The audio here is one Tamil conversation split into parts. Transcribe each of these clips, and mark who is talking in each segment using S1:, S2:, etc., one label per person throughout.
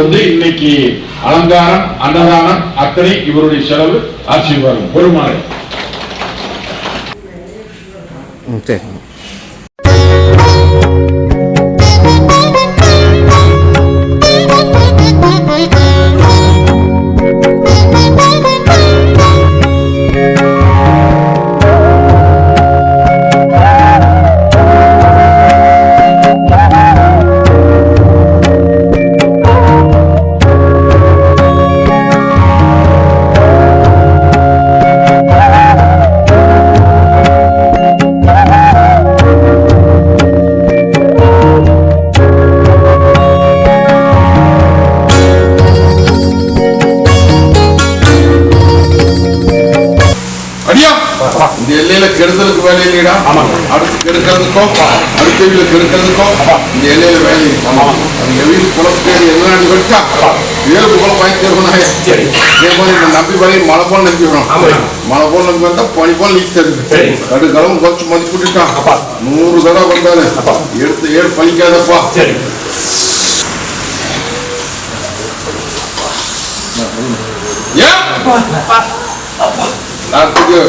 S1: வந்து இன்னைக்கு அலங்காரம் அன்னதானம் அத்தனை இவருடைய செலவு ஆசீர்வாதம். பெருமாள்
S2: சரி.
S1: வச்சா ஏழு குளம் வாங்கி தருவனாய இதே மாதிரி இந்த நம்பி வரையும் மழை போல் நம்பி வரும் மழை போல் நம்பி வந்தா பனி போல் நீக்கி தருது கடு கலவும் கொஞ்சம் மதிப்பிட்டுட்டான் நூறு தடவை வந்தாரு எடுத்து ஏழு பழிக்காதப்பா ஏன் நாட்டுக்கு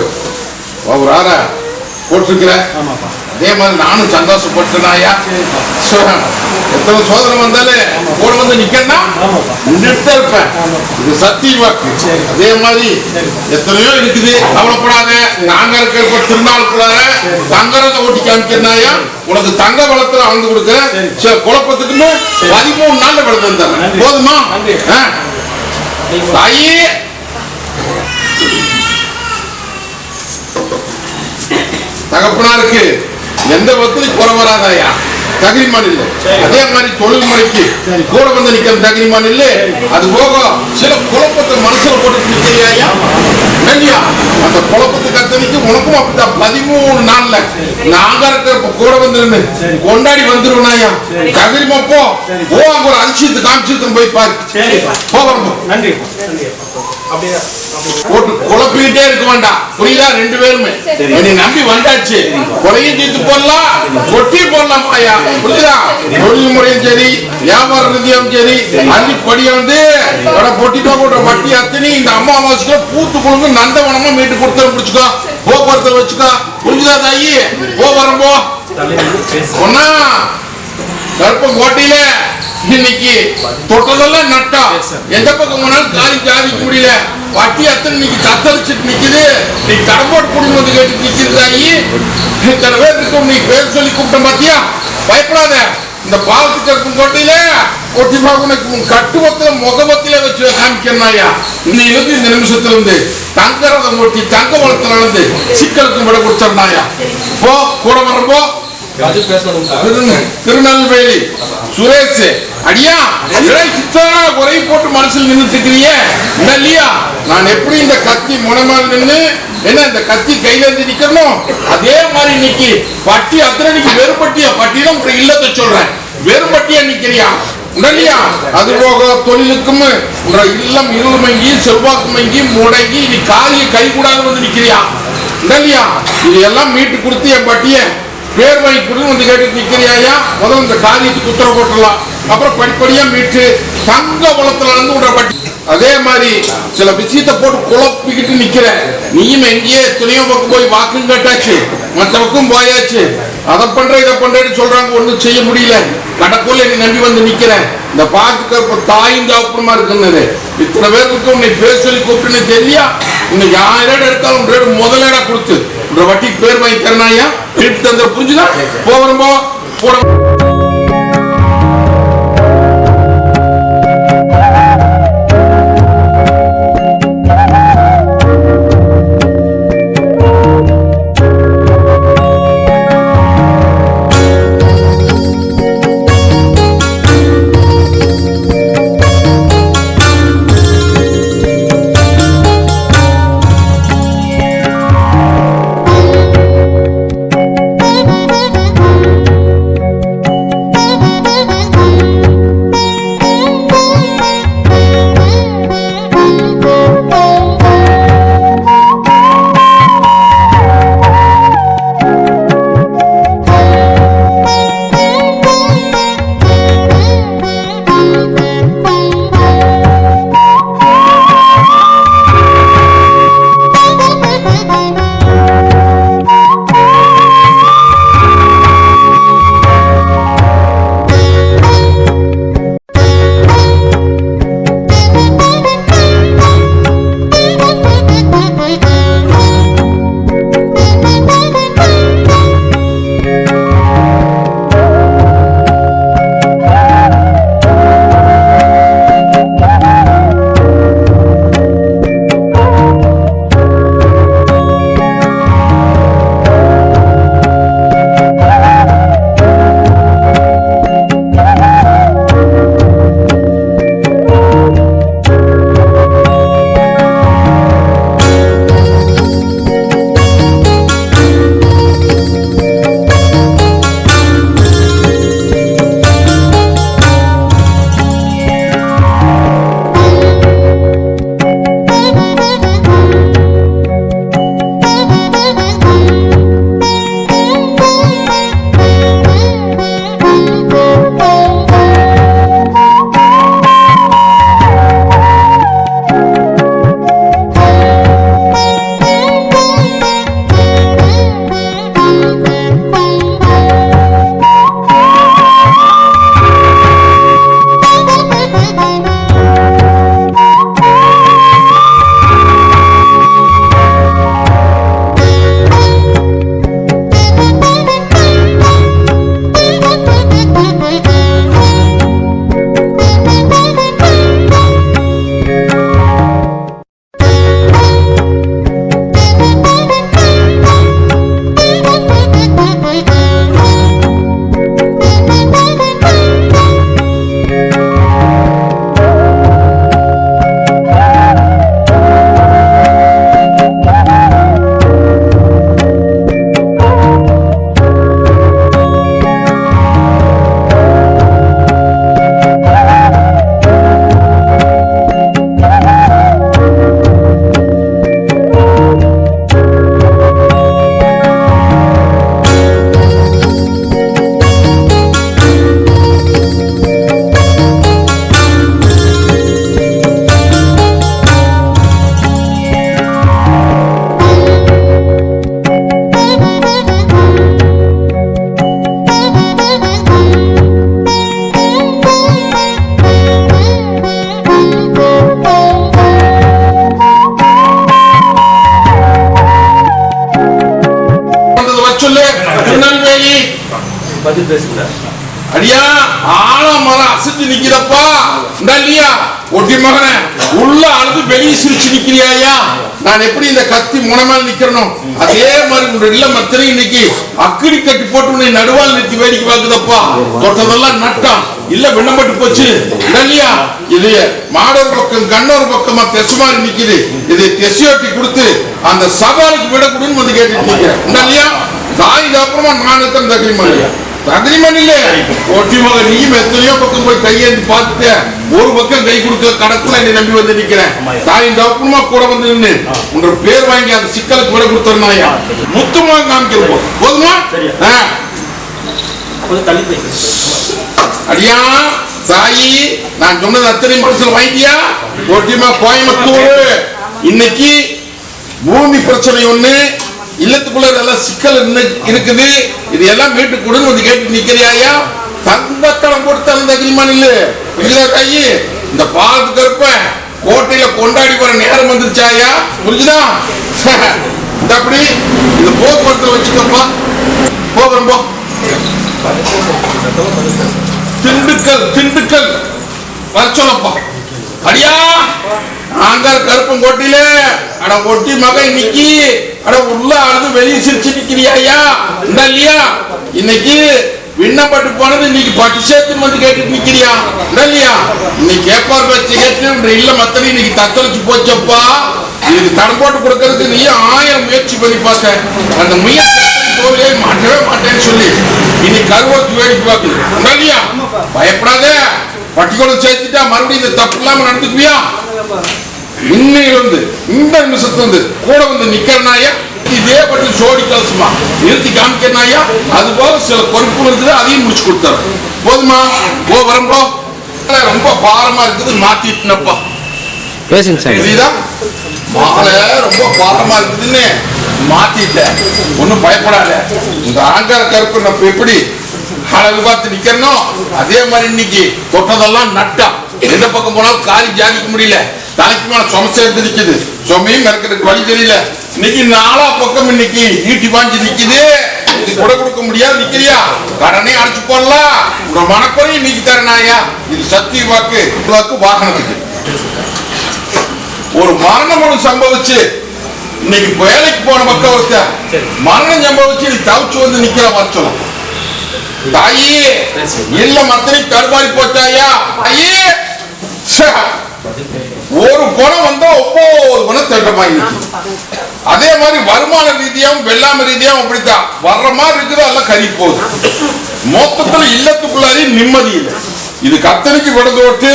S1: ஒரு ஆற போட்டிருக்கிறேன். அதே மாதிரி நானும் சந்தோஷப்பட்டனாயா எத்தனை சோதனை வந்தாலே கூட வந்து நிக்கன்னா நிறுத்த இருப்பேன். இது சத்திய வாக்கு. அதே மாதிரி எத்தனையோ இருக்குது. கவலைப்படாத. நாங்க இருக்கிற திருநாளுக்குள்ளார தங்கரத ஓட்டி காமிக்கிறனாயா உனக்கு தங்க வளத்துல அளந்து கொடுக்குறேன். குழப்பத்துக்குன்னு பதிமூணு நாள்ல வளர்த்து வந்தேன் போதுமா? தாயே தகப்பனாருக்கு எந்த விதத்திலும் குறை வராதாயா தகுதிமான் இல்லை. அதே மாதிரி தொழில் முறைக்கு கூட வந்து நிக்கிற தகுதிமான் இல்லை. அது போக சில குழப்பத்தை மனசுல போட்டு இல்லையா அந்த குழப்பத்துக்கு அத்தனைக்கு உனக்கும் அப்படித்தான். பதிமூணு நாள்ல நாங்க இருக்கிற கூட வந்து கொண்டாடி வந்துருவனாயா தகுதிமப்போ ஓ அங்க ஒரு அதிசயத்தை காமிச்சிருக்கோம் போய் பாரு. போகிறோம்
S3: நன்றி
S1: குழப்பிக்கிட்டே இருக்க வேண்டாம். புரியுதா? ரெண்டு பேருமே. என்னை நம்பி வந்தாச்சு. குறையும் தீர்த்து போடலாம். கொட்டி போடலாம் ஐயா. புரியுதா தொழில் முறையும் சரி வியாபார ரீதியும் சரி அள்ளி படிய வந்து வட பொட்டிக்கோ போட்ட வட்டி அத்தனை இந்த அம்மாவாசைக்கு பூத்து கொடுங்க நந்தவனமா மீட்டு கொடுத்து பிடிச்சுக்கோ போக்குவரத்தை வச்சுக்கோ. புரிஞ்சுதா தாயி? போ வரம்போ.
S3: தலைவர் பேச.
S1: ஒன்னா கருப்பம் கோட்டையில இன்னைக்கு தொட்டதெல்லாம் நட்டா. எந்த பக்கம் போனாலும் காலி ஜாதிக்க முடியல. வட்டி அத்தனை இன்னைக்கு தத்தளிச்சுட்டு நிக்குது. நீ கடம்போட்டு குடும்பம் வந்து கேட்டு நிக்கிறதாயி இத்தனை பேர் இருக்கும் நீ பேர் சொல்லி கூப்பிட்ட பாத்தியா? பயப்படாத. இந்த பாலத்துக்கு இருக்கும் கோட்டையில ஒட்டி உனக்கு உன் கட்டுமத்துல முகமத்தில வச்சு காமிக்கிறனாயா இன்னைக்கு இந்த நிமிஷத்துல இருந்து தங்கரதம் ஒட்டி தங்க வளத்துல நடந்து சிக்கலுக்கு விட கொடுத்தனாயா போ கூட வரப்போ திருநெல்வேலி. சுரேஷ் அடியா இறை சித்தான குறை போட்டு மனசில் என்ன இல்லையா நான் எப்படி இந்த கத்தி முனமால் நின்னு என்ன இந்த கத்தி கையில இருந்து நிக்கணும்? அதே மாதிரி இன்னைக்கு பட்டி அத்தனைக்கு வெறுப்பட்டியா பட்டியில ஒரு இல்லத்தை சொல்றேன். வெறுப்பட்டியா நிக்கிறியா? உடலியா அது போக தொழிலுக்கும் இல்லம் இருள்மங்கி செல்வாக்கு மங்கி முடங்கி நீ காலிய கை கூடாது வந்து நிக்கிறியா? உடலியா இது எல்லாம் மீட்டு கொடுத்து என் பட்டிய பேர் வாங்கி வந்து கேட்டு நிக்கிறியாயா முதல் இந்த காரியத்துக்கு உத்தரவு போட்டுடலாம். அப்புறம் படிப்படியா மீட்டு தங்க குளத்துல இருந்து விடுற பட்டி அதே மாதிரி சில விஷயத்தை போட்டு குழப்பிக்கிட்டு நிக்கிற நீயும் எங்கேயே எத்தனையோ பக்கம் போய் வாக்கும் கேட்டாச்சு. மற்ற பக்கம் போயாச்சு. அதை பண்ற இதை பண்றேன்னு சொல்றாங்க ஒண்ணும் செய்ய முடியல. கடக்குள்ள நீ நம்பி வந்து நிக்கிற இந்த பாத்துக்க இப்ப தாயும் தாப்புமா இருக்குன்னு. இத்தனை பேருக்கு உன்னை பேர் சொல்லி கூப்பிட்டுன்னு தெரியா? இன்னைக்கு ஆயிரம் எடுத்தாலும் உன் ரேடு முதலேடா கொடுத்து. உன்ற வட்டிக்கு பேர் வாங்கி தரணாயா திருப்பி தந்த புரிஞ்சுதா? போகிறோமோ போட அடியா ஆலமரம் அசைஞ்சு நிக்கிறப்பா. இல்லையா? ஒட்டி மகனே உள்ள அழுது வெளியே சிரிச்சு நிக்கிறியாயா நான் எப்படி இந்த கத்தி முனமால் நிக்கிறனும் அதே மாதிரி உங்க இல்ல மத்திரை இன்னைக்கு அக்கிடி கட்டி போட்டு உன்னை நடுவால் நிறுத்தி வேடிக்கை பார்க்குதப்பா. தொட்டதெல்லாம் நட்டம். இல்ல விண்ணப்பட்டு போச்சு. இல்லையா? இது மாடோர் பக்கம் கண்ணோர் பக்கமா தெசு மாதிரி நிக்குது. இதை தெசியோட்டி கொடுத்து அந்த சவாலுக்கு விடக்கூடாதுன்னு வந்து கேட்டுட்டு நிக்கிறேன் இல்லையா? தாய்க்கு அப்புறமா நான் இருக்கிற தகுதி மாதிரியா ஒட்டி மகன் நீயும் எத்தனையோ பக்கம் போய் கையேந்தி பார்த்துட்ட ஒரு பக்கம் கை கொடுக்க கடக்குல என்னை நம்பி வந்து நிக்கிறேன் தாயின் தப்புமா கூட வந்து நின்று உன்ற பேர் வாங்கி அந்த சிக்கலுக்கு விட கொடுத்துருந்தாயா முத்துமா காமிக்கிறோம் போதுமா? அடியா தாயி நான் சொன்னது அத்தனை மனசுல வாங்கிட்டியா? ஒட்டிமா கோயம்புத்தூர். இன்னைக்கு பூமி பிரச்சனை ஒண்ணு இல்லத்துக்குள்ள எல்லாம் சிக்கல் இருக்குது? இது எல்லாம் மீட்டு கொடுன்னு வந்து கேட்டு நிக்கிறியாயா தங்கத்தனம் போட்டு அந்த அக்ரிமான் இல்ல புரியுதா தாயி இந்த பாலத்து கருப்ப கோட்டையில கொண்டாடி வர நேரம் வந்துருச்சாயா புரிஞ்சுதா? இந்த அப்படி இந்த போக்குவரத்துல வச்சுக்கப்பா. போகிறோம் போ. திண்டுக்கல் திண்டுக்கல். வர சொல்லப்பா. அடியா! ஆங்கார் கொட்டில. அட ஒட்டி மக நிக்கி அட உள்ள அழுது வெளியே சிரிச்சு நிக்கிறியா ஐயா? இந்த இல்லையா? இன்னைக்கு விண்ணப்பட்டு போனது இன்னைக்கு பட்டு சேர்த்து வந்து கேட்டுட்டு நிக்கிறியா? இல்லையா? இன்னைக்கு கேப்பார் வச்சு கேட்டு இல்ல மத்தனை இன்னைக்கு தத்தளிச்சு போச்சப்பா. இதுக்கு தடம் போட்டு கொடுக்கறதுக்கு நீ ஆயிரம் முயற்சி பண்ணி பார்த்த. அந்த முயற்சி தோல்வியை மாட்டவே மாட்டேன்னு சொல்லி. இனி கருவத்து வேடிக்கை பார்க்குது. இல்லையா? பயப்படாத. பட்டிக்குளம் சேர்த்துட்டா மறுபடியும் இந்த தப்பு இல்லாம நடந்துக்குவியா? இன்னையிலிருந்து இந்த நிமிஷத்துல இருந்து கூட வந்து நிக்கிறனாயா இதே பற்றி சோடி கலசுமா நிறுத்தி காமிக்கிறனாயா அது போக சில பொறுப்புகள் இருக்குது அதையும் முடிச்சு கொடுத்தாரு போதுமா? போ வரம்போ ரொம்ப பாரமா இருக்குது மாத்திட்டுனப்பா.
S2: பேசுங்க சாமி
S1: தெரியுதா மாலை ரொம்ப பாரமா இருக்குதுன்னு மாத்திட்டேன். ஒண்ணும் பயப்படாத. இந்த ஆங்கார கருப்பு நம்ம எப்படி அழகு பார்த்து நிக்கிறனோ அதே மாதிரி இன்னைக்கு தொட்டதெல்லாம் நட்டா. எந்த பக்கம் போனாலும் காலி ஜாதிக்க முடியல. தலைக்கு மேல நிக்குது. சுமையும் இறக்கிறதுக்கு வழி தெரியல. இன்னைக்கு நாலா பக்கம் இன்னைக்கு ஈட்டி பாஞ்சு நிக்குது. இது கூட கொடுக்க முடியாது நிக்கிறியா? கடனே அடைச்சு போடலாம். உங்க மனக்குறையும் இன்னைக்கு தரனாயா இது சத்திய வாக்கு. வாக்கு வாகனத்துக்கு ஒரு மரணம் ஒன்று சம்பவிச்சு இன்னைக்கு வேலைக்கு போன மக்கள் ஒருத்தர் மரணம் சம்பவிச்சு நீ தவிச்சு வந்து நிக்கிற வச்சலாம் தாயி இல்ல மத்தனை தடுமாறி போச்சாயா? ச்சே. ஒரு குணம் வந்தா ஒவ்வொரு குணம் திட்டமாயி அதே மாதிரி வருமான ரீதியாவும் வெள்ளாமை ரீதியாவும் அப்படித்தான். வர்ற மாதிரி இருக்குது எல்லாம் கறி போகுது மொத்தத்துல இல்லத்துக்குள்ளாரி நிம்மதி இல்லை. இது கத்தனைக்கு விடந்து விட்டு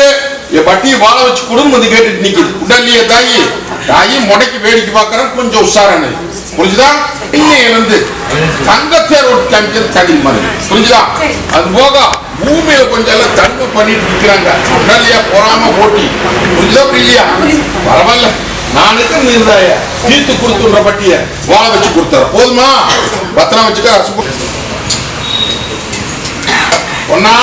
S1: என் பட்டியை வாழ வச்சு குடும்பம் வந்து கேட்டுட்டு நிக்குது. உடல்லையே தாயி தாயி முடக்கி வேடிக்கை பார்க்கறேன் கொஞ்சம் உஷாரானது. புரிஞ்சுதா? இன்னையில இருந்து தங்கத்தேர் ஒரு காமிக்கிறது தனி மாதிரி புரிஞ்சுதா? அது போக பூமியில கொஞ்சம் எல்லாம் தன்மை பண்ணிட்டு நிக்கிறாங்க உடல்லையா பொறாம போட்டி புரிஞ்சுதா இல்லையா பரவாயில்ல. நான் இருக்கிற இருந்தாய தீர்த்து கொடுத்துன்ற பட்டிய வாழ வச்சு கொடுத்தார போதுமா? பத்திரம் வச்சுக்க அரசு ஒன்னா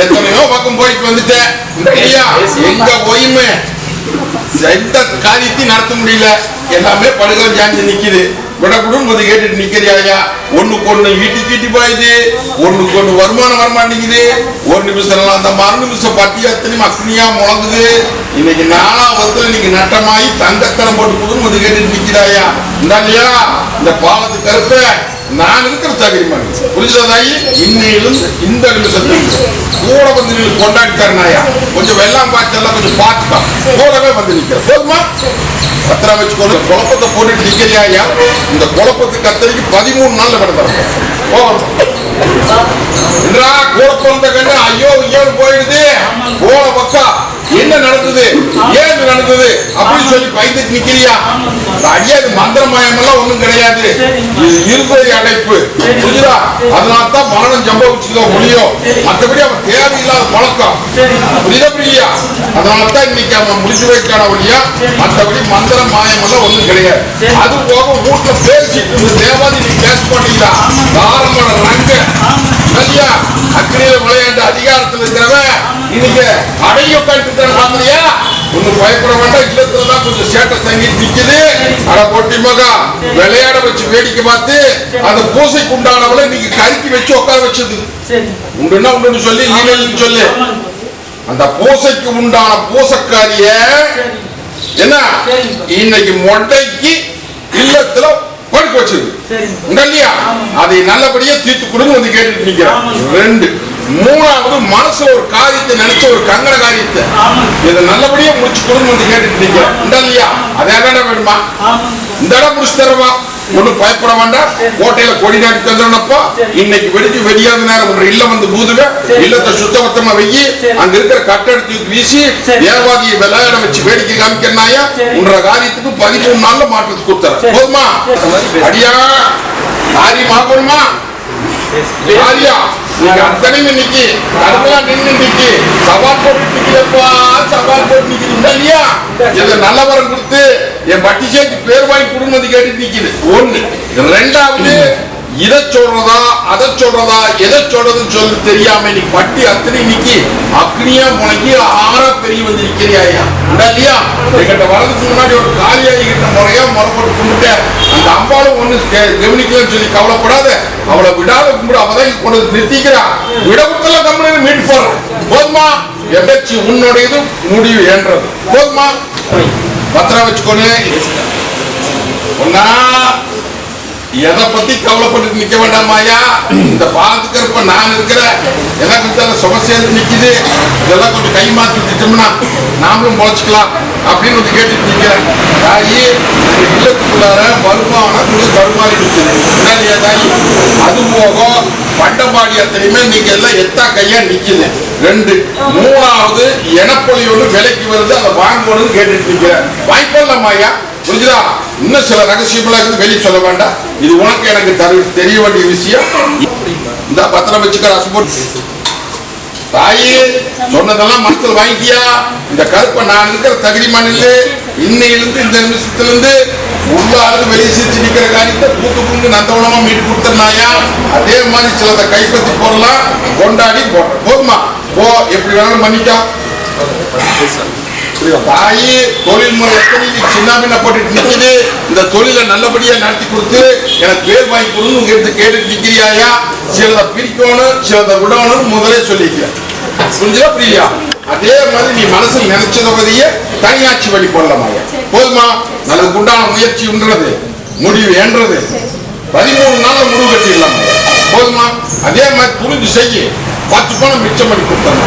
S1: எத்தனையோ பக்கம் போயிட்டு வந்துட்டேன். இல்லையா எங்க போயுமே எந்த காரியத்தையும் நடத்த முடியல. எல்லாமே படுகொலை ஜாஞ்சி நிக்குது. விடக்கூடும் வந்து கேட்டுட்டு நிக்கிறியாயா ஒண்ணுக்கு ஒண்ணு ஈட்டி கீட்டி போயுது. ஒண்ணுக்கு ஒண்ணு வருமானம் வரமாட்டேங்குது. ஒரு நிமிஷம் எல்லாம் அந்த மறு நிமிஷம் பட்டி அத்தனையும் அக்னியா முழங்குது. இன்னைக்கு நாலா வருது இன்னைக்கு நட்டமாயி தங்கத்தனம் போட்டு கொடுன்னு வந்து கேட்டுட்டு நிக்கிறாயா இந்த இல்லையா இந்த பாலத்து கருத்தை நான் இருக்கிற தகுதிமன் புரிஞ்சுதா தாயி? இன்னையிலும் இந்த நிமிஷத்துக்கு கூட வந்து நீ கொண்டாடி தரனாயா கொஞ்சம் வெள்ளம் பார்த்தெல்லாம் கொஞ்சம் பார்த்துட்டான் கூடவே வந்து நிற்கிற போதுமா? பத்திரம் வச்சுக்கோங்க குழப்பத்தை போட்டுட்டு நிக்கிறியாயா இந்த குழப்பத்துக்கு அத்தனைக்கு பதிமூணு நாள்ல கிடந்தாங்க போகணும். என்றா கூட பிறந்த கண்ணு ஐயோ போயிடுது. போன பக்கா என்ன நடந்தது? ஏன் நடந்தது? அப்படின்னு சொல்லி பயந்துட்டு நிக்கிறியா? ஐயா இது மந்திரமயம் எல்லாம் ஒண்ணும் கிடையாது. இது இருதய அடைப்பு. புரியுதா அதனால தான் மரணம் வச்சுதோ முடியோ மற்றபடி அவன் தேவையில்லாத பழக்கம். புரியுதா புரியா? அதனால தான் இன்னைக்கு அவன் முடிச்சு வைக்கான ஒழியா. மற்றபடி மந்திரம் மாயம் எல்லாம் ஒண்ணும் கிடையாது. அது போக வீட்டுல பேசிட்டு தேவாதி நீ கேஸ் பண்ணீங்களா தாரமான ரங்க சரியா அக்னியில விளையாண்டு அதிகாரத்துல இருக்கிறவன் இன்னைக்கு அடைய உட்காந்து பாக்குறியா ஒண்ணு பயப்பட வேண்டாம். இல்லத்துல தான் கொஞ்சம் சேட்டை தங்கிட்டு நிக்குது. அட பொட்டி மகா விளையாட வச்சு வேடிக்கை பார்த்து அந்த பூசைக்கு உண்டானவளை நீங்க கருக்கி வச்சு உட்கார வச்சது. உண்டுன்னா உண்டுன்னு சொல்லி இல்லைன்னு சொல்லு. அந்த பூசைக்கு உண்டான பூசக்காரிய என்ன. இன்னைக்கு மொட்டைக்கு இல்லத்துல படுக்க வச்சது. இல்லையா. அதை நல்லபடியா தீர்த்து கொடுன்னு வந்து கேட்டுட்டு நிக்கிறேன். ரெண்டு மூணாவது மனசுல ஒரு காரியத்தை நினைச்ச ஒரு கங்கண காரியத்தை. இதை நல்லபடியா முடிச்சு கொடுன்னு வந்து கேட்டுட்டு நிக்கிறேன் இல்லையா? அதே வேண்டாம் வேணுமா? இந்த இடம் முடிச்சு தரவா? ஒண்ணும் பயப்பட வேண்டாம் கோட்டையில கொடி நாட்டி தந்துடனப்பா. இன்னைக்கு வெடிச்சு வெடியாத நேரம் ஒரு இல்லம் வந்து
S3: சரி.
S1: இல்லத்தை சுத்தபத்தமா வெயி
S3: சரி.
S1: அங்க இருக்கிற கட்டடத்தை வீசி. தேவாதியை விளையாட வச்சு வேடிக்கை காமிக்கிறனாயா. உன்ற காரியத்துக்கு பதிமூணு நாள்ல மாற்றத்துக்கு கொடுத்துறேன்
S3: சரி.
S1: போதுமா. அடியா ஆரி மாப்பணுமா ஆரியா நீங்க அத்தனையும் இன்னைக்கு கடுமையா நின்னு இன்னைக்கு சவால் போட்டு நிக்கிறப்பா சவால் போட்டு நிக்குது இல்லையா இதை நல்ல வரம் கொடுத்து என் பட்டி சேர்த்து பேர் வாங்கி குடும்பத்தை கேட்டு நிக்குது. ஒண்ணு. ரெண்டாவது இதை சொல்றதா அதை சொல்றதா எதை சொல்றதுன்னு சொல்லி தெரியாம நீ பட்டி அத்தனை இன்னைக்கு அக்னியா முனைக்கு ஆறா பெரிய வந்து நிக்கிறியா இல்லையா? எங்கிட்ட வரதுக்கு முன்னாடி ஒரு காலியாகி கிட்ட முறையா முறைப்பட்டு கும்பிட்ட அந்த அம்பாலும் ஒண்ணு கே- கவனிக்கலன்னு சொல்லி கவலைப்படாத. அவளை விடாத கும்பிட அவதான் கொண்டு வந்து நிறுத்திக்கிறா. விட கம்பெனி மீட் போறேன் போதுமா? எதாச்சும் உன்னுடையது முடிவு என்றது. போதுமா? பத்திரம் வச்சுக்கோனே. ஒன்னா எதை பத்தி கவலைப்பட்டு நிக்க வேண்டாமாயா இந்த பாத்துக்கிறப்ப நான் இருக்கிறேன் எனக்கு இந்த சும சேர்ந்து நிக்குது. இதெல்லாம் கொஞ்சம் கை மாற்றி விட்டுட்டோம்னா நாமளும் முளைச்சிக்கலாம் அப்படின்னு வந்து கேட்டுட்டு நிக்கிறேன். தாயி இல்லத்துக்குள்ளார வருமானம் கொஞ்சம் தருமாறி இருக்குது என்னடியா தாயி? அது போக பண்டபாடி அத்தனையுமே நீங்க எல்லாம் எத்தா கையா நிக்குது. ரெண்டு மூணாவது எனப்பொழி விலைக்கு வருது. அதை வாங்கணும்னு கேட்டுட்டு நிக்கிறேன். வாய்ப்பில்லாமாயா புரிஞ்சுதா? இன்னும் சில ரகசியமெல்லாம் இருக்குது வெளியே சொல்ல வேண்டாம். இது உனக்கு எனக்கு தரு தெரிய வேண்டிய விஷயம். இந்த பத்திரம் வச்சுக்கிற அசுபோட் தாயி சொன்னதெல்லாம் மனசுல வாங்கிட்டியா? இந்த கருப்பை நான் இருக்கிற தகுதி மண்ணில் இன்னையிலிருந்து இந்த நிமிஷத்துல இருந்து வெளியே சிரிச்சு நிக்கிற காரியத்தை பூத்து பூந்து நந்தவனமா மீட்டு கொடுத்துருந்தாயா? அதே மாதிரி சிலதை கைப்பற்றி போடலாம். கொண்டாடி போடுறேன் போதுமா? போ எப்படி வேணாலும் பண்ணிக்கா. தாயி தொழில் முறை எத்தனை நீ சின்ன பின்ன போட்டுட்டு நிக்குது? இந்த தொழிலை நல்லபடியா நடத்தி கொடுத்து எனக்கு பேர் வாங்கி கொடுன்னு உங்க எடுத்து கேட்டுட்டு நிக்கிறியாயா? சிலதை பிரிக்கணும் சிலதை விடணும்னு முதலே சொல்லிக்கிறேன் புரிஞ்சா புரியா அதே மாதிரி நீ மனசுல நினைச்சத பதியே தனியாட்சி வழி போடலாமாயா போதுமா? நல்லதுக்கு உண்டான முயற்சி உண்றது முடிவு என்றது பதிமூணு நாள்ல முடிவு கட்டிடலாம்? போதுமா? அதே மாதிரி துணிஞ்சு செய்ய. பத்து பணம் மிச்சம் பண்ணி கொடுத்தாங்க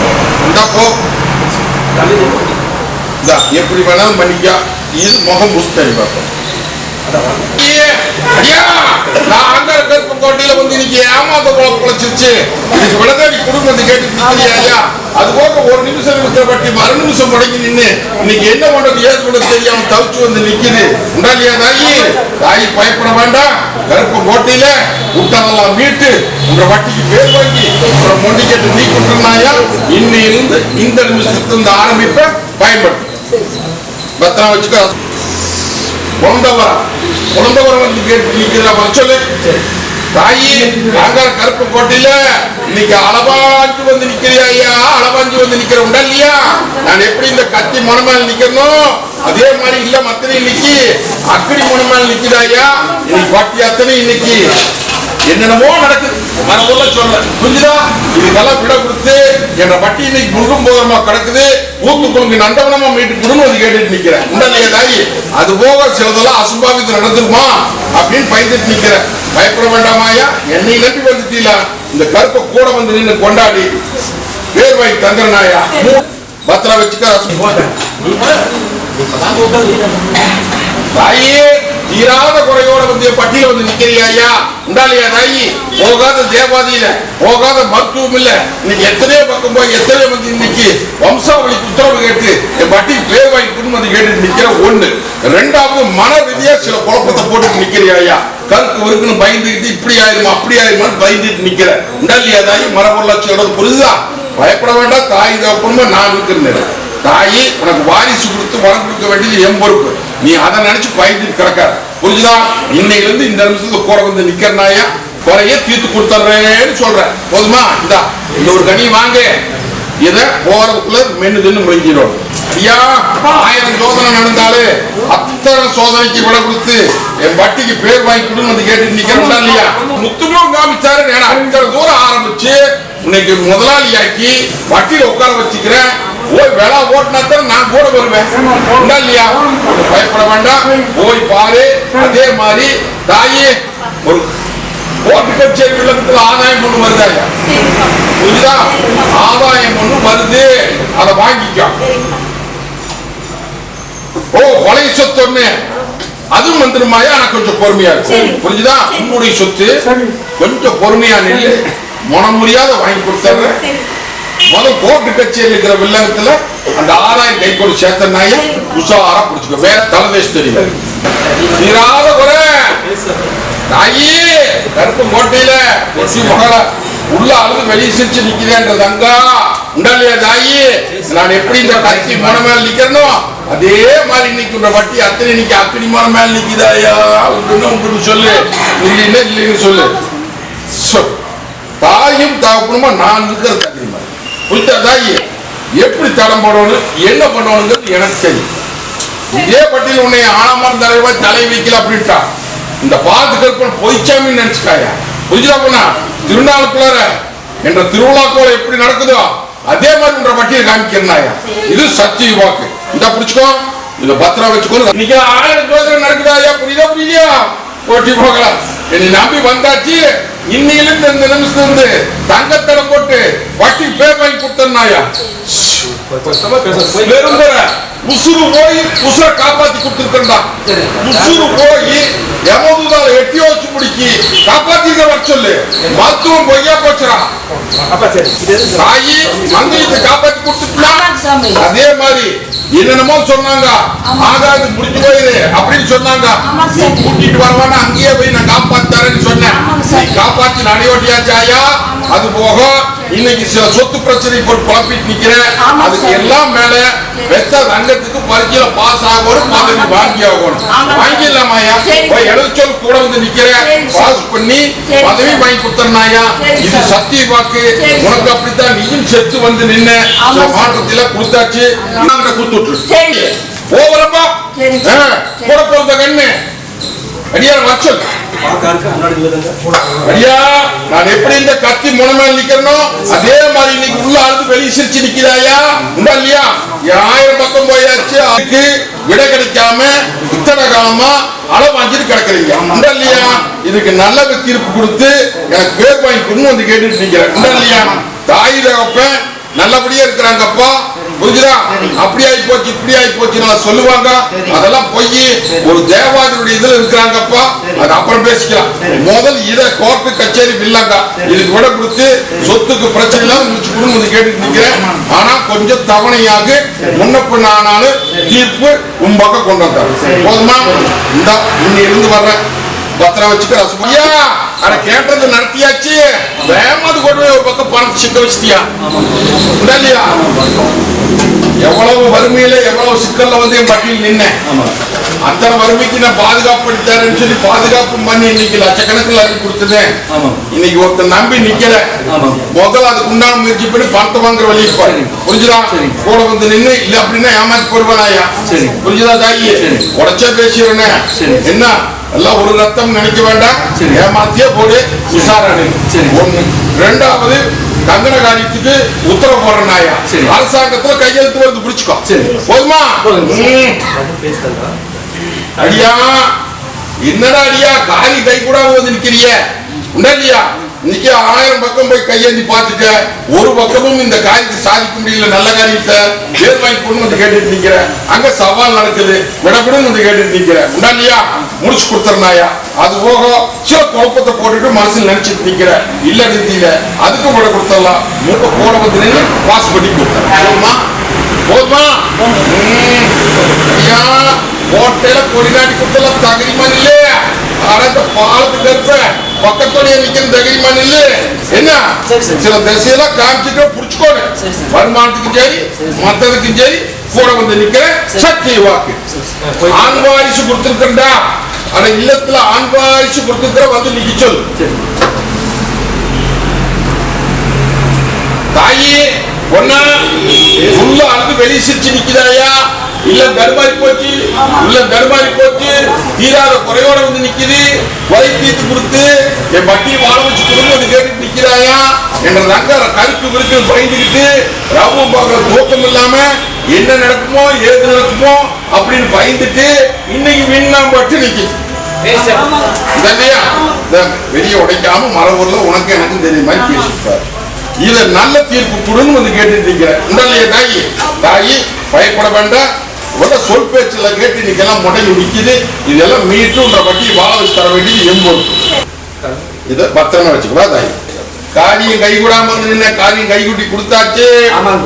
S1: இந்தா போ. எப்படி வேணாலும் பண்ணிக்கா இது முகம் புஸ்தரி பார்ப்போம். ஐயே, வந்து இன்னைக்கு ஏமாந்த குழ குழைச்சிருச்சு இதுக்கு விளதாடி குடும்பத்தை கேட்டு நிக்கிறியா ஐயா? அது போக ஒரு நிமிஷம் இருக்கிற பட்டி மறு நிமிஷம் முடங்கி நின்னு இன்னைக்கு என்ன பண்றது ஏது கூட தெரியாம தவிச்சு வந்து நிக்குது? உண்டாலியா தாயி? தாயி பயப்பட வேண்டாம். கருப்பு கோட்டையில விட்டதெல்லாம் மீட்டு உங்க வட்டிக்கு பேர் வாங்கி அப்புறம் மொண்டி கேட்டு நீ கொடுத்துருந்தாயா இன்னிலிருந்து இந்த நிமிஷத்துல ஆரம்பிப்ப பயன்படுத்து. பத்திரம் வச்சுக்கோ. குழந்தவரம் குழந்தவரம் வந்து கேட்டு நிக்கிறா சொல்லு. தாயி நாங்க கருப்பு கோட்டையில இன்னைக்கு அளவாஞ்சு வந்து நிக்கிறியா ஐயா? அளவாஞ்சு வந்து நிக்கிற உண்டா இல்லையா? நான் எப்படி இந்த கத்தி மனமேல் நிக்கணும் அதே மாதிரி இல்ல மத்தனை இன்னைக்கு. அக்கடி மனமேல் நிக்கிறா ஐயா? இன்னைக்கு பாட்டி அத்தனை இன்னைக்கு. என்னென்னமோ நடக்குது. மனமுள்ள சொல்ல புரிஞ்சுதா? இதுக்கெல்லாம் விட கொடுத்து என்ற பட்டி இன்னைக்கு முழுக்கும் போதமா கிடக்குது ஊத்து குழுங்கு நந்தவனமா மீட்டு குடும்பம் வந்து கேட்டுட்டு நிக்கிறேன். உண்டலையே தாயி அது போக சிலதெல்லாம் அசம்பாவிதம் நடந்துருமா? அப்படின்னு பயந்துட்டு நிக்கிறேன். பயப்பட வேண்டாமாயா என்னை நம்பி வந்துட்டீங்களா? இந்த கருப்பை கூட வந்து நின்று கொண்டாடி பேர் வாங்கி தந்துறனாயா பத்திரம் வச்சுக்க தாயே! தீராத குறையோட வந்து பட்டியல வந்து நிக்கிறியா ஐயா? உண்டாலியா தாயி போகாத தேவாதியில போகாத மருத்துவம் இல்ல. இன்னைக்கு எத்தனையோ பக்கம் போய் எத்தனையோ வந்து இன்னைக்கு வம்சாவளி உத்தரவு கேட்டு என் பட்டி பேர் வந்து குடும்பத்தை கேட்டு நிக்கிற ஒண்ணு. ரெண்டாவது மன ரீதியா சில குழப்பத்தை போட்டு நிக்கிறியா ஐயா? கருக்கு இருக்குன்னு பயந்துக்கிட்டு இப்படி ஆயிருமா அப்படி ஆயிருமான்னு பயந்துட்டு நிக்கிற. உண்டாலியா தாயி மரபொருளாட்சியோட புரியுதா? பயப்பட வேண்டாம் தாய் தகப்பனுமா நான் இருக்கிறேன். தாயி உனக்கு வாரிசு கொடுத்து வரம் கொடுக்க வேண்டியது என் பொறுப்பு. நீ அதை நினைச்சு பயந்து கிடக்காத. புரிஞ்சுதா? இன்னையில இருந்து இந்த நிமிஷத்துல கூட வந்து நிக்கிறனாயா? குறைய தீர்த்து கொடுத்துறேன்னு சொல்றேன் போதுமா? இந்தா இந்த ஒரு கனி வாங்க. இத போறதுக்குள்ள மென்னு தின்னு முடிஞ்சிடும் ஐயா ஆயிரம் சோதனை நடந்தாலே அத்தனை சோதனைக்கு விட கொடுத்து என் வட்டிக்கு பேர் வாங்கி கொடுன்னு வந்து கேட்டு நிக்கிறோம்டா இல்லையா? முத்துமும் காமிச்சாரு நான் அஞ்சரை தூரம் ஆரம்பிச்சு இன்னைக்கு முதலாளியாக்கி வட்டியில உட்கார வச்சுக்கிறேன். போய் விலை ஓட்டினா தான் நான் கூட வருவேன். இல்லையா? பயப்பட வேண்டாம். போய் பாரு. அதே மாதிரி தாயே ஒரு கோர்ட்டு கச்சேரி விளக்கத்துல ஆதாயம் ஒண்ணு வருதாயா புரியுதா? ஆதாயம் ஒண்ணு வருது. அதை வாங்கிக்கோ. ஓ கொலை சொத்து ஒண்ணு. அதுவும் வந்துருமாயா ஆனா கொஞ்சம் பொறுமையா இருக்கும் புரிஞ்சுதா? உன்னுடைய சொத்து கொஞ்சம் பொறுமையா நில்லு. மனம் முடியாத வாங்கி கொடுத்துறேன். முதல் கோர்ட்டு கச்சேரி இருக்கிற வில்லங்கத்துல அந்த ஆதாயம் கை கொண்டு சேர்த்தனாய உஷாரா புடிச்சுக்கோ. வேற தலைவேஷ் தெரியல சீராத குறை. தாயி கருப்பு கோட்டையில கொச்சி மகள உள்ள அழுது வெளியே சிரிச்சு நிக்கிறேன்றது அங்கா. உண்டாலியா தாயி நான் எப்படி இந்த கட்சி மன மேல நிக்கிறனோ அதே மாதிரி இன்னைக்கு வட்டி அத்தனை இன்னைக்கு அத்தனை மன மேல நிக்குதாயா? உண்டு உங்களுக்கு சொல்லு. இல்லைன்னு இல்லைன்னு சொல்லு. தாயும் தகப்பனுமா நான் இருக்கிற தகுதிமா புரியுதா எப்படி தடம் போடணும் என்ன பண்ணணுங்கிறது எனக்கு தெரியும். இதே பட்டியல் உன்னை ஆனாமரம் தலைவர் தலை வைக்கல அப்படின்ட்டா. இந்த பாத்து கற்பன் பொய்ச்சாமின்னு நினைச்சுக்காயா? புரிஞ்சுதா போனா திருநாளுக்குள்ளார என்ற திருவிழாக்குள்ள எப்படி நடக்குதோ அதே மாதிரி உன்ற பட்டியல் காமிக்கிறனாயா? இது சத்திய வாக்கு இந்த புடிச்சுக்கோ இந்த பத்திரம் வச்சுக்கோ. இன்னைக்கு ஆயிரம் ஜோதிடம் நடக்குதாயா புரியுதா புரியா ஓட்டி போகலாம். என்னை நம்பி வந்தாச்சு இன்னையிலிருந்து இந்த நிமிஷத்துல இருந்து தங்கத்தடம் போட்டு வட்டி பே பண்ணி கொடுத்தனாயா உசுறு போய் உசுரை காப்பாத்தி கொடுத்துருக்கா. உசுறு போய் எமதுதால எட்டி வச்சு முடிக்கி காப்பாத்திக்க வர சொல்லு. மருத்துவம் பொய்யா போச்சுடா.
S3: அப்பா சரி இது எதுக்கு?
S1: தாயி மந்திரத்தை காப்பாத்தி கொடுத்துட்டா. அதே மாதிரி என்னென்னமோ சொன்னாங்க. ஆகாது முடிஞ்சு போயிரு அப்படின்னு சொன்னாங்க. கூட்டிட்டு வரவானா அங்கேயே போய் நான் காப்பாத்தாரேன்னு சொன்னேன். காப்பாத்தி நடையோட்டியாச்சு ஆயா அது போக இன்னைக்கு சில சொத்து பிரச்சனை போட்டு குழப்பிட்டு நிக்கிறேன் அதுக்கு. எல்லாம் மேல பெத்த ரங்கத்துக்கு பரீட்சையில பாஸ் ஆகணும் பதவி வாங்கி ஆகணும். வாங்கிடலாமாயா எழுச்சொல் கூட வந்து நிக்கிறேன். பாஸ் பண்ணி பதவி. வாங்கி கொடுத்தனாயா இது. சத்திய வாக்கு. உனக்கு அப்படித்தான் நீயும் செத்து வந்து நின்ன. மாற்றத்தில கொடுத்தாச்சு கொடுத்துட்டு
S4: சரி.
S1: கூட பிறந்த கண்ணு அடியார் வச்சல் ஐயா நான் எப்படி இந்த கத்தி மூலமா நிக்கிறனோ அதே மாதிரி இன்னைக்கு உள்ள அழுது வெளியே சிரிச்சு நிக்கிறாயா உண்டா இல்லையா? ஆயிரம் பக்கம் போயாச்சு அதுக்கு விடை கிடைக்காம இத்தனை காலமா அளவு வாங்கிட்டு கிடக்குறீங்க. உண்டா இல்லையா? இதுக்கு நல்ல தீர்ப்பு கொடுத்து எனக்கு பேர் வாங்கி கொண்டு வந்து கேட்டுட்டு நிக்கிறேன் உண்டா இல்லையா? தாய் தகப்ப நல்லபடியா இருக்கிறாங்கப்பா. புரிஞ்சுதா? அப்படி ஆகி போச்சு இப்படி ஆகி நான் சொல்லுவாங்க அதெல்லாம் போய் ஒரு தேவாதியுடைய இதுல இருக்கிறாங்கப்பா. அது அப்புறம் பேசிக்கலாம். முதல் இத கோர்ட்டு கச்சேரி இல்லங்க இதுக்கு விட கொடுத்து சொத்துக்கு பிரச்சனை இல்லாம முடிச்சு கொடுங்க கேட்டுட்டு நிக்கிறேன். ஆனா கொஞ்சம் தவணையாக முன்ன பின்ன ஆனாலும் தீர்ப்பு உன் பக்கம் கொண்டு வந்தார். போதுமா? இந்த இன்னி இருந்து வர்றேன். பத்திரம் வச்சுக்க ஐயா அட கேட்டது நடத்தியாச்சு. வேமாது கொண்டு போய் ஒரு பக்கம் பணத்தை சிக்க வச்சிட்டியா? இல்லையா? எவ்வளவு வறுமையில எவ்வளவு சிக்கல்ல வந்து என் பட்டியல் நின்னேன் அத்தனை வறுமைக்கு நான் பாதுகாப்பு எடுத்தாருன்னு சொல்லி பாதுகாப்பு பண்ணி இன்னைக்கு லட்சக்கணக்கில் அள்ளி கொடுத்துட்டேன். இன்னைக்கு ஒருத்தர் நம்பி நிக்கல
S3: ஆமா.
S1: முதல்ல அதுக்கு உண்டான முயற்சி பண்ணி பணத்தை வாங்குற வழி பாரு புரிஞ்சுதா
S3: சரி.
S1: கூட வந்து நின்னு இல்ல அப்படின்னா ஏமாத்தி போடுவானாயா
S3: சரி.
S1: புரிஞ்சுதா தாயி. உடச்சே பேசிடுறேன்
S3: சரி.
S1: என்ன எல்லாம் ஒரு ரத்தம் நினைக்க வேண்டாம். ஏமாத்தியே போடு விசாரணை
S3: சரி.
S1: ஒண்ணு ரெண்டாவது கங்கண காரியத்துக்கு உத்தரவு போடுற நாயா.
S3: சரி.
S1: அரசாங்கத்துல கையெழுத்து வருது புடிச்சுக்கோ.
S3: சரி.
S1: போதுமா? அடியா என்னடா அடியா காரி கை கூட வந்து நிக்கிறிய. உண்டா இல்லையா? இன்னைக்கு ஆயிரம் பக்கம் போய் கையேந்தி பார்த்துக்க ஒரு பக்கமும் இந்த காரியத்தை சாதிக்க முடியல நல்ல காரியத்தை. பேர் வாங்கி கொண்டு வந்து கேட்டுட்டு நிக்கிற அங்க சவால் நடக்குது. விடப்படும் வந்து கேட்டுட்டு நிக்கிற உண்டா இல்லையா? முடிச்சு கொடுத்துறனாயா? அது போக சில குழப்பத்தை போட்டுட்டு மனசுல நினைச்சிட்டு நிக்கிற. இல்ல நிறுத்தியில அதுக்கு விட கொடுத்துடலாம். வந்து நின்று பாஸ் பண்ணி கொடுத்துறேன். போதுமா. ஐயா கோட்டையில கொடிநாட்டி கொடுத்தலாம் தகுதிமான் இல்லையே ஆனா இந்த பாலத்துக்கு இருப்ப பக்கத்தோடைய நிக்கிற தகுதிமான் இல்ல. என்ன. சில திசையெல்லாம் காமிச்சுட்டு புடிச்சுக்கோங்க. வருமானத்துக்கும் சரி. மத்ததுக்கும் சரி கூட வந்து நிக்கிற சத்திய வாக்கு. ஆண் வாரிசு கொடுத்திருக்கா ஆனா இல்லத்துல ஆண் வாரிசு கொடுத்திருக்கிற வந்து நிக்க சொல்லு. தாயி ஒண்ணா உள்ள அழுது வெளியே சிரிச்சு நிக்குதாயா? இல்ல தர்பாரி போச்சு? உள்ள தர்பாரி போச்சு? தீராத குறையோட வந்து நிக்குது. குறை தீர்த்து கொடுத்து என் பட்டியை வாழ வச்சு கொடுங்க கேட்டுட்டு நிக்கிறாயா என்ற ரங்க கருக்கு விருக்கு பயந்துக்கிட்டு ரவம் பார்க்கற தூக்கம் இல்லாம என்ன நடக்குமோ ஏது நடக்குமோ அப்படின்னு பயந்துட்டு இன்னைக்கு விண்ணா பட்டு இந்த இல்லையா? வெளிய உடைக்காம மரபூர்ல உனக்கு எனக்கும் தெரிய மாதிரி பேசிப்பார் இத நல்ல தீர்ப்பு கொடுன்னு வந்து கேட்டுட்டு இருக்கிறேன் இல்லையா தாயி? தாயி பயப்பட வேண்டாம். இவங்க சொல் பேச்சுல கேட்டு இன்னைக்கு எல்லாம் முடங்கி நிக்குது இதெல்லாம் மீட்டுன்ற வட்டி வாழ வச்சு தர வேண்டியது எம்போது இத பத்திரமா வச்சுக்கூடா தாயி. காரியம் கைகூடாம இருந்து நின்ன காரியம் கைகூட்டி கொடுத்தாச்சு.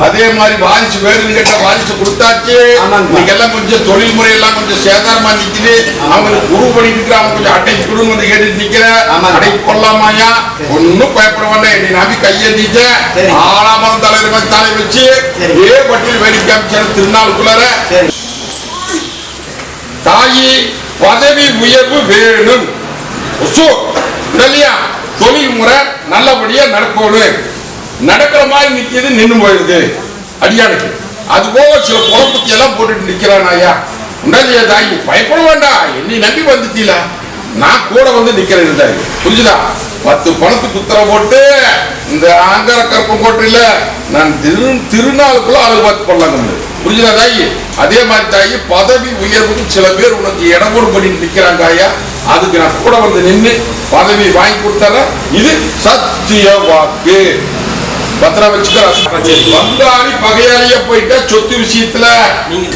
S1: அதே மாதிரி வாரிசு வேறு கேட்ட வாரிசு கொடுத்தாச்சு. இன்னைக்கு எல்லாம் கொஞ்சம் தொழில் முறையெல்லாம் கொஞ்சம் சேதாரமா நிக்குது. அவங்களுக்கு குரு பண்ணிட்டு இருக்கிறாங்க கொஞ்சம் அட்டைக்கு கொடுன்னு வந்து கேட்டுட்டு நிக்கிற.
S3: ஆமாங்க.
S1: அடை கொள்ளாமாயா ஒன்னும் பயப்பட வேண்டாம் என்னை நம்பி கையேந்திட்ட
S3: சரி.
S1: ஆளாமரம் தலைவர் மாதிரி தலை வச்சு. ஏ பட்டியல் வேடிக்கை காமிச்சாரு திருநாளுக்குள்ளார. தாயி பதவி உயர்வு வேணும். இல்லையா தொழில் முறை நல்லபடியா நடக்கணும். நடக்கிற மாதிரி நிக்கிறது நின்று போயிடுது. அடியானுக்கு. அது போக சில குழப்பத்தி எல்லாம் போட்டுட்டு நிக்கிறான் ஐயா. உண்டாலியா தாய் பயப்பட வேண்டாம். என்னை நம்பி வந்துட்டீல. நான் கூட வந்து நிக்கிறேன் தாயி. புரிஞ்சுதா? பத்து பணத்துக்கு குத்தரை போட்டு இந்த ஆங்கர கற்பம் போட்டு இல்ல நான் திரு திருநாளுக்குள்ள ஆளு பார்த்து போடலாங்க புரிஞ்சுதா தாயி அதே மாதிரி தாயி பதவி உயர்வுக்கு சில பேர் உனக்கு இடஒடு பண்ணிட்டு நிக்கிறாங்க ஐயா அதுக்கு நான் கூட வந்து நின்னு பதவி வாங்கி கொடுத்தறேன் இது சத்திய வாக்கு. பத்திரம் வச்சுக்கிறேன் வந்தாரி பகையாளியா போயிட்டா சொத்து விஷயத்துல.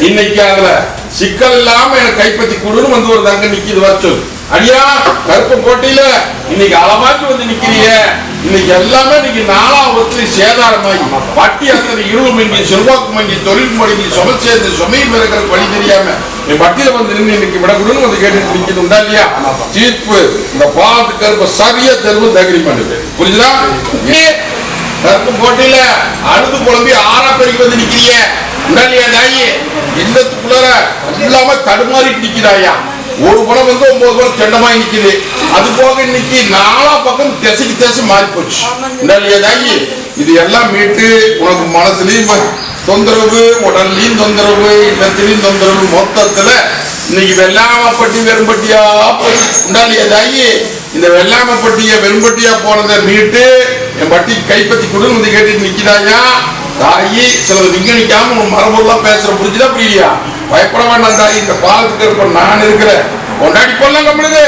S1: இன்னைக்கு அதுல சிக்கல் இல்லாம எனக்கு கைப்பற்றி கொடுன்னு வந்து ஒரு தங்க நிக்குது வச்சு ஐயா கருப்பு போட்டியில இன்னைக்கு அளவாக்கி வந்து நிக்கிறீங்க. இன்னைக்கு எல்லாமே இன்னைக்கு நாலாவது சேதாரமாகி பட்டி அத்தனை இருள் மங்கி செல்வாக்கு மங்கி தொழில் மடங்கி சும சேர்ந்து சுமையும் பிறக்கிற வழி தெரியாம என் பட்டியில வந்து நின்று இன்னைக்கு விடக்கூடாதுன்னு வந்து கேட்டு நிக்கிறது உண்டா இல்லையா? தீர்ப்பு. இந்த பாலத்து கருப்பு சரியா தெருவு தகிரி பண்ணுது. புரிஞ்சுதா? கருப்பு போட்டியில அழுது குழம்பி ஆறா பெருக்கி வந்து நிக்கிறீங்க. உடனே தாயி? இல்லத்துக்குள்ளார இல்லாம தடுமாறி நிக்கிறாயா ஒரு படம் வந்து ஒன்பது படம் செண்டமாய் நிக்குது. அது போக இன்னைக்கு நாலா பக்கம் திசைக்கு திசை மாறி போச்சு. உடனே தாயி? இது எல்லாம் மீட்டு உனக்கு மனசுலயும் தொந்தரவு உடல்லையும் தொந்தரவு இல்லத்திலையும் தொந்தரவு மொத்தத்துல இன்னைக்கு வெள்ளாமப்பட்டி வெறும்பட்டியா போய் உண்டாலியா தாயி? இந்த வெள்ளாமப்பட்டிய வெறும்பட்டியா போனதை மீட்டு என் பட்டி கைப்பற்றி கொடுன்னு வந்து கேட்டுட்டு நிக்கிறாயா? தாயி சிலது விங்கணிக்காம உன் மரபுலாம் பேசுற புரிஞ்சுதா புரியலையா? பயப்பட வேண்டாம் தாயி இந்த பாலத்துக்கு இருப்ப நான் இருக்கிறேன் கொண்டாடி கொள்ளலாம் கம்பளுது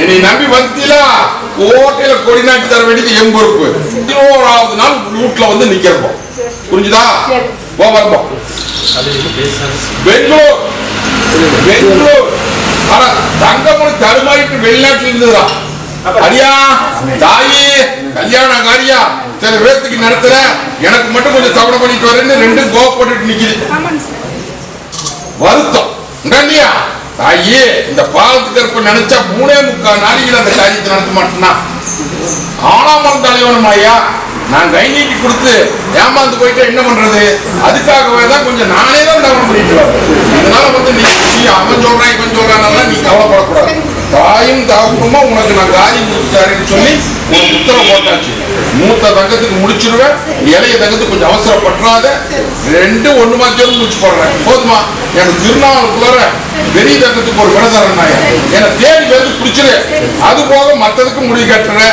S1: என்னை நம்பி வந்தீங்களா கோட்டையில கொடி நாட்டி தர வேண்டியது என் பொறுப்பு. பதினோராவது நாள் வீட்டுல வந்து நிக்கிறப்போம் புரிஞ்சுதா? போ வரப்போம் பெங்களூர். பெங்களூர். ஆனா தங்கமணி தருமாறிட்டு வெளிநாட்டுல இருந்ததா அடியா தாயி கல்யாண காரியா. சில பேர்த்துக்கு நடத்துற. எனக்கு மட்டும் கொஞ்சம் தவணை பண்ணிட்டு வரேன்னு ரெண்டும் கோவப்பட்டுட்டு நிக்குது வருத்தம். இல்லையா ஐயே இந்த பாலத்து கற்ப நினைச்சா மூணே முக்கால் நாளைக்கு அந்த காரியத்தை நடத்த மாட்டேன்னா? ஆனாமரம் தலைவனும் ஐயா நான் கை நீட்டி கொடுத்து ஏமாந்து போயிட்டு என்ன பண்றது? அதுக்காகவே தான் கொஞ்சம் நானே தான் டவுன் பண்ணிட்டு வரேன் இதனால வந்து நீ நீ அவன் சொல்றான் இவன் சொல்றான் நீ கவலைப்படக்கூடாது. தாயும் தகப்பனுமா உனக்கு நான் காரியம் கொடுத்தாருன்னு சொல்லி ஒரு உத்தரவு போட்டாச்சு. மூத்த தங்கத்துக்கு முடிச்சிருவேன் இளைய தங்கத்துக்கு கொஞ்சம் அவசரப்பட்டுறாத. ரெண்டு ஒண்ணு மாத்திரம் முடிச்சு போடுறேன். போதுமா? எனக்கு திருநாளுக்குள்ளார பெரிய தங்கத்துக்கு ஒரு விடதரன் தரேன் என்னை தேடி பேருந்து பிடிச்சிரு. அது போக மத்ததுக்கு முடிவு கட்டுற.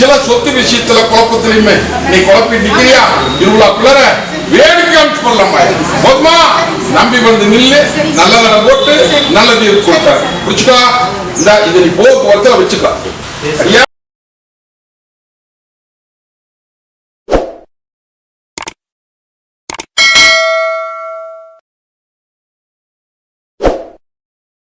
S1: சில சொத்து விஷயத்துல குழப்பத்திலையுமே நீ குழப்பி நிக்கிறியா? திருவிழாக்குள்ள வேடிக்கை அமைச்சு பண்ணலாமா போதுமா? நம்பி வந்து நில்லு. நல்ல வேலை போட்டு நல்லது கொடுத்தாரு பிடிச்சிட்டா இந்த இது நீ போக்குவரத்துல வச்சுக்கலாம் சரியா?